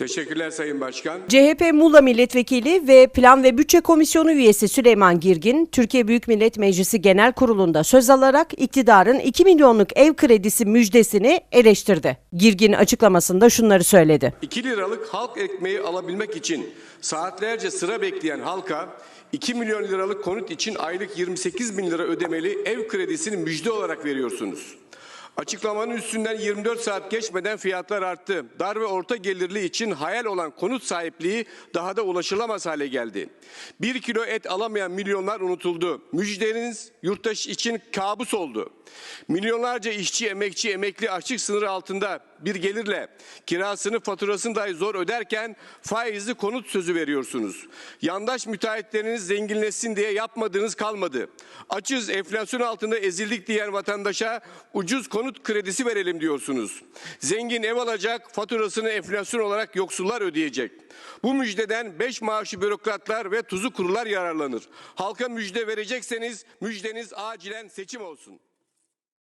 Teşekkürler Sayın Başkan. CHP Muğla Milletvekili ve Plan ve Bütçe Komisyonu üyesi Süleyman Girgin, Türkiye Büyük Millet Meclisi Genel Kurulu'nda söz alarak iktidarın 2 milyonluk ev kredisi müjdesini eleştirdi. Girgin açıklamasında şunları söyledi. 2 liralık halk ekmeği alabilmek için saatlerce sıra bekleyen halka 2 milyon liralık konut için aylık 28 bin lira ödemeli ev kredisini müjde olarak veriyorsunuz. Açıklamanın üstünden 24 saat geçmeden fiyatlar arttı. Dar ve orta gelirli için hayal olan konut sahipliği daha da ulaşılamaz hale geldi. Bir kilo et alamayan milyonlar unutuldu. Müjdeleriniz yurttaş için kabus oldu. Milyonlarca işçi, emekçi, emekli açlık sınırı altında bir gelirle kirasını, faturasını dahi zor öderken faizli konut sözü veriyorsunuz. Yandaş müteahhitleriniz zenginleşsin diye yapmadığınız kalmadı. Açız, enflasyon altında ezildik diyen vatandaşa ucuz konut kredisi verelim diyorsunuz. Zengin ev alacak, faturasını enflasyon olarak yoksullar ödeyecek. Bu müjdeden beş maaşı bürokratlar ve tuzu kurular yararlanır. Halka müjde verecekseniz müjdeniz acilen seçim olsun.